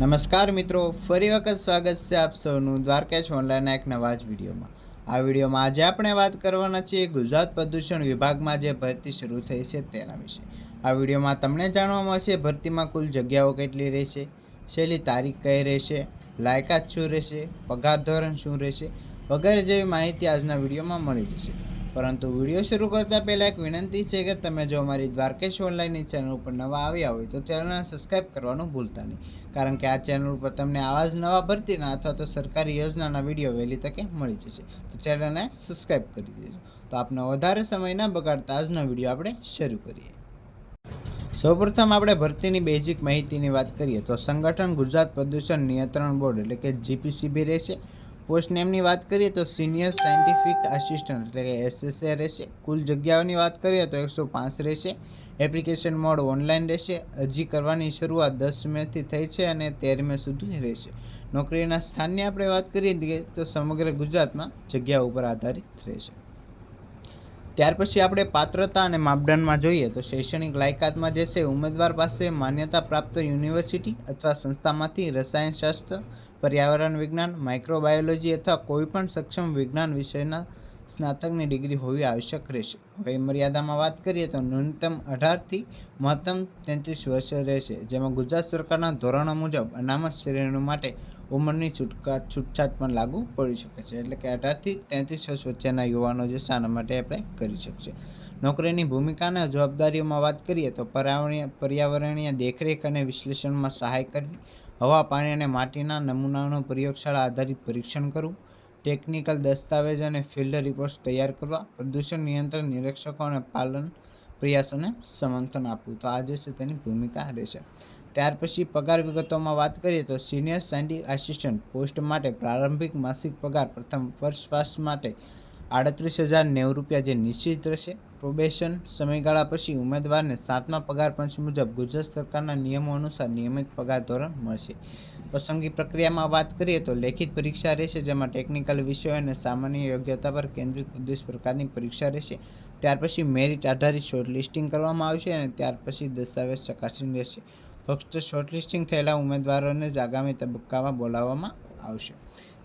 નમસ્કાર મિત્રો, ફરી વખત સ્વાગત છે આપ સૌનું દ્વારકેશ ઓનલાઈનના એક નવા જ વિડીયોમાં. આ વિડીયોમાં આજે આપણે વાત કરવાના છીએ ગુજરાત પ્રદૂષણ વિભાગમાં જે ભરતી શરૂ થઈ છે તેના વિશે. આ વિડીયોમાં તમને જાણવા મળશે ભરતીમાં કુલ જગ્યાઓ કેટલી રહેશે, છેલ્લી તારીખ કઈ રહેશે, લાયકાત શું રહેશે, પગાર ધોરણ શું રહેશે, વગેરે જેવી માહિતી આજના વિડીયોમાં મળી જશે. પરંતુ વીડિયો શરૂ કરતાં પહેલાં એક વિનંતી છે કે તમે જો અમારી દ્વારકેશ ઓનલાઈનની ચેનલ ઉપર નવા આવ્યા હોય તો ચેનલને સબસ્ક્રાઈબ કરવાનું ભૂલતા નહીં. કારણ કે આ ચેનલ ઉપર તમને આવા જ નવા ભરતીના અથવા તો સરકારી યોજનાના વીડિયો વહેલી તકે મળી જશે. તો ચેનલને સબસ્ક્રાઈબ કરી દેજો. તો આપનો વધારે સમય ન બગાડતા આજનો વીડિયો આપણે શરૂ કરીએ. સૌપ્રથમ આપણે ભરતીની બેઝિક માહિતીની વાત કરીએ તો સંગઠન ગુજરાત પ્રદૂષણ નિયંત્રણ બોર્ડ એટલે કે જીપીસીબી રહેશે. પોસ્ટ નેમની વાત કરીએ તો સિનિયર સાયન્ટિફિક આસિસ્ટન્ટ એટલે કે એસએસએ રહેશે. કુલ જગ્યાઓની વાત કરીએ તો એકસો પાંચ રહેશે. એપ્લિકેશન મોડ ઓનલાઈન રહેશે. અરજી કરવાની શરૂઆત દસ મેથી થઈ છે અને તેર મે સુધી રહેશે. નોકરીના સ્થાનની આપણે વાત કરીએ તો સમગ્ર ગુજરાતમાં જગ્યા ઉપર આધારિત રહેશે. ત્યાર પછી આપણે પાત્રતા અને માપદંડમાં જોઈએ તો શૈક્ષણિક લાયકાતમાં જે છે, ઉમેદવાર પાસે માન્યતા પ્રાપ્ત યુનિવર્સિટી અથવા સંસ્થામાંથી રસાયણશાસ્ત્ર પર્યાવરણ વિજ્ઞાન માઇક્રોબાયોલોજી અથવા કોઈપણ સક્ષમ વિજ્ઞાન વિષયના સ્નાતકની ડિગ્રી હોવી આવશ્યક રહેશે. હવે મર્યાદામાં વાત કરીએ તો ન્યૂનતમ અઢારથી મહત્તમ તેત્રીસ વર્ષ રહેશે, જેમાં ગુજરાત સરકારના ધોરણો મુજબ અનામત શ્રેણીઓ માટે ઉંમરની છૂટકાટ, છૂટછાટ પણ લાગુ પડી શકે છે. એટલે કે અઢારથી તેત્રીસ વર્ષ વચ્ચેના યુવાનો જે શાના માટે એપ્લાય કરી શકશે. નોકરીની ભૂમિકાના જવાબદારીઓમાં વાત કરીએ તો પર્યાવરણીય પર્યાવરણીય દેખરેખ અને વિશ્લેષણમાં સહાય કરવી હવા, પાણી અને માટીના નમૂનાનો પ્રયોગશાળા આધારિત પરીક્ષણ કરવું ટેકનિકલ દસ્તાવેજ અને ફિલ્ડ રિપોર્ટ્સ તૈયાર કરવા, પ્રદૂષણ નિયંત્રણ નિરીક્ષકો અને પાલન પ્રયાસોને સમર્થન આપવું તો આ જે છે તેની ભૂમિકા રહેશે. ત્યાર પછી પગાર વિગતોમાં વાત કરીએ તો સિનિયર સાયન્ટિફિક આસિસ્ટન્ટ પોસ્ટ માટે પ્રારંભિક માસિક પગાર પ્રથમ વર્ષ માટે આડત્રીસ હજાર નેવું રૂપિયા જે નિશ્ચિત રહેશે. પ્રોબેશન સમયગાળા પછી ઉમેદવારને સાતમા પગાર પંચ મુજબ ગુજરાત સરકારના નિયમો અનુસાર નિયમિત પગાર ધોરણ મળશે. પસંદગી પ્રક્રિયામાં વાત કરીએ તો લેખિત પરીક્ષા રહેશે, જેમાં ટેકનિકલ વિષયો અને સામાન્ય યોગ્યતા પર કેન્દ્રિત ઉદ્દેશ પ્રકારની પરીક્ષા રહેશે. ત્યાર પછી મેરિટ આધારિત શોર્ટ લિસ્ટિંગ કરવામાં આવશે અને ત્યાર પછી દસ્તાવેજ ચકાસણી રહેશે. ફક્ત શોર્ટલિસ્ટિંગ થયેલા ઉમેદવારોને જ આગામી તબક્કામાં બોલાવવામાં આવશે.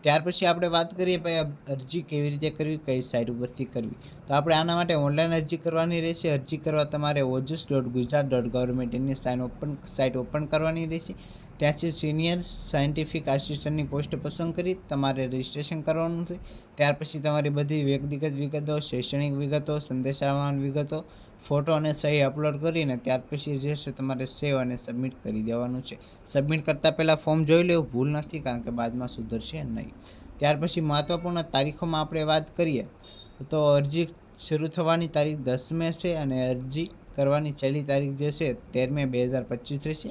ત્યાર પછી આપણે વાત કરીએ ભાઈ અરજી કેવી રીતે કરવી, કઈ સાઇટ ઉપરથી કરવી. તો આપણે આના માટે ઓનલાઈન અરજી કરવાની રહેશે. અરજી કરવા તમારે ઓજસ ડોટ ગુજરાત ડોટ ગવર્મેન્ટની સાઇન ઓપન સાઇટ ઓપન કરવાની રહેશે ત્યાંથી સિનિયર સાયન્ટિફિક આસિસ્ટન્ટની પોસ્ટ પસંદ કરી, તમારે રજિસ્ટ્રેશન કરવાનું છે. ત્યાર પછી તમારી બધી વ્યક્તિગત વિગતો, શૈક્ષણિક વિગતો, સંદેશાવાન વિગતો ફોટો અને સહી અપલોડ કરીને ત્યાર પછી જે છે તમારે સેવ અને સબમિટ કરી દેવાનું છે. સબમિટ કરતાં પહેલાં ફોર્મ જોઈ લેવું ભૂલ નથી કારણ કે બાદમાં સુધરશે નહીં. ત્યાર પછી મહત્ત્વપૂર્ણ તારીખોમાં આપણે વાત કરીએ, તો અરજી શરૂ થવાની તારીખ દસ મે છે અને અરજી કરવાની છેલ્લી તારીખ જે છે તેર મે બે હજાર પચીસ રહેશે.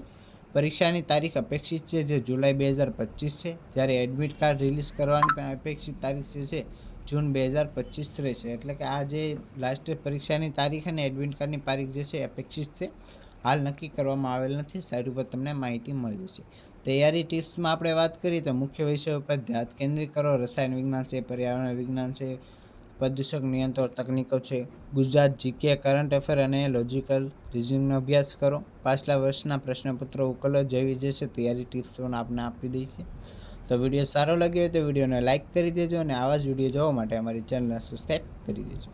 પરીક્ષાની તારીખ અપેક્ષિત છે જે જુલાઈ બે હજાર પચીસ છે. જ્યારે એડમિટ કાર્ડ રિલીઝ કરવાની પણ અપેક્ષિત તારીખ જે છે જૂન બે હજાર પચીસ રહેશે. એટલે કે આ જે લાસ્ટ પરીક્ષાની તારીખ અને એડમિટ કાર્ડની તારીખ જે છે અપેક્ષિત છે. હાલ નક્કી કરવામાં આવેલ નથી. સાઇટ ઉપર તમને માહિતી મળી જશે. તૈયારી ટિપ્સમાં આપણે વાત કરીએ તો મુખ્ય વિષયો ઉપર ધ્યાન કેન્દ્રિત કરો. રસાયણ વિજ્ઞાન છે, પર્યાવરણ વિજ્ઞાન છે, પ્રદૂષક નિયંત્રણ તકનીકો છે. ગુજરાત જીકે કરંટ અફેર અને લોજિકલ રિઝનિંગનો અભ્યાસ કરો. પાછલા વર્ષના પ્રશ્નપત્રો ઉકેલો. જેવી જે છે તૈયારી ટિપ્સ પણ આપને આપી દઈ છે તો વીડિયો સારો લાગ્યો હોય તો વિડીયોને લાઇક કરી દેજો અને આવા જ વીડિયો જોવા માટે અમારી ચેનલને સબસ્ક્રાઈબ કરી દેજો.